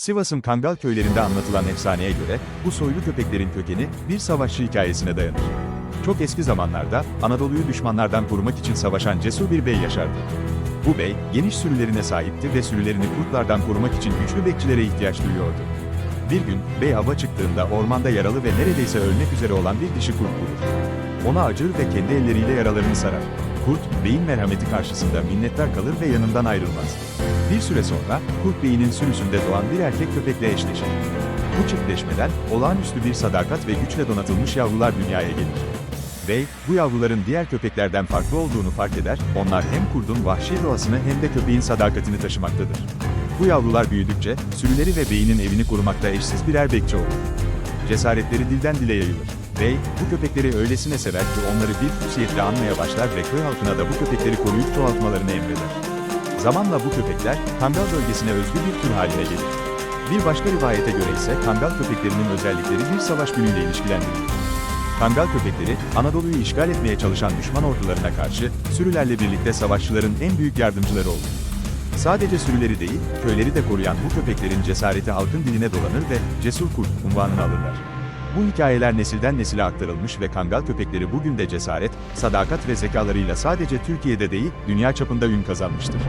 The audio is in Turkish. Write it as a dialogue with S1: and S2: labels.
S1: Sivas'ın Kangal köylerinde anlatılan efsaneye göre, bu soylu köpeklerin kökeni, bir savaşçı hikayesine dayanır. Çok eski zamanlarda, Anadolu'yu düşmanlardan korumak için savaşan cesur bir bey yaşardı. Bu bey, geniş sürülerine sahipti ve sürülerini kurtlardan korumak için güçlü bekçilere ihtiyaç duyuyordu. Bir gün, bey ava çıktığında ormanda yaralı ve neredeyse ölmek üzere olan bir dişi kurt bulur. Ona acır ve kendi elleriyle yaralarını sarar. Kurt, beyin merhameti karşısında minnettar kalır ve yanından ayrılmaz. Bir süre sonra, Kurt Bey'inin sürüsünde doğan bir erkek köpekle eşleşir. Bu çiftleşmeden, olağanüstü bir sadakat ve güçle donatılmış yavrular dünyaya gelir. Bey, bu yavruların diğer köpeklerden farklı olduğunu fark eder, onlar hem kurdun vahşi doğasını hem de köpeğin sadakatini taşımaktadır. Bu yavrular büyüdükçe, sürüleri ve beyinin evini korumakta eşsiz birer bekçi olur. Cesaretleri dilden dile yayılır. Bey, bu köpekleri öylesine sever ki onları bir kutsiyetle anmaya başlar ve köy halkına da bu köpekleri koruyup çoğaltmalarını emreder. Zamanla bu köpekler, Kangal bölgesine özgü bir tür haline gelir. Bir başka rivayete göre ise Kangal köpeklerinin özellikleri bir savaş günüyle ilişkilendirilir. Kangal köpekleri, Anadolu'yu işgal etmeye çalışan düşman ordularına karşı, sürülerle birlikte savaşçıların en büyük yardımcıları oldu. Sadece sürüleri değil, köyleri de koruyan bu köpeklerin cesareti halkın diline dolanır ve cesur kurt unvanını alırlar. Bu hikayeler nesilden nesile aktarılmış ve Kangal köpekleri bugün de cesaret, sadakat ve zekalarıyla sadece Türkiye'de değil, dünya çapında ün kazanmıştır.